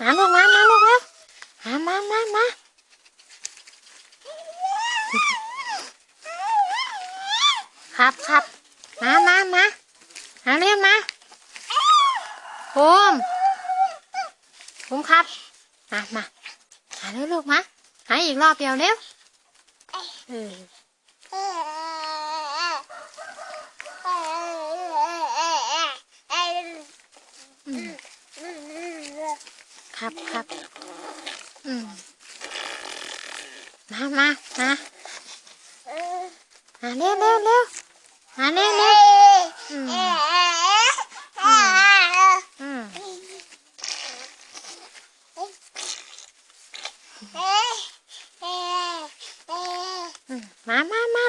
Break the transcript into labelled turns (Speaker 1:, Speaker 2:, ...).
Speaker 1: มาลูกมามาลูกแล้วมามามามาครับครับมามามามาเรียกมาภูมิภูมครับ มามามาเร็วลูกมาหาอีกรอบเดียวเร็วเอออืม ครับครับ อืมมามามามาเร็วเร็วเร็วมาเร็วเร็วอืมอืมมามามา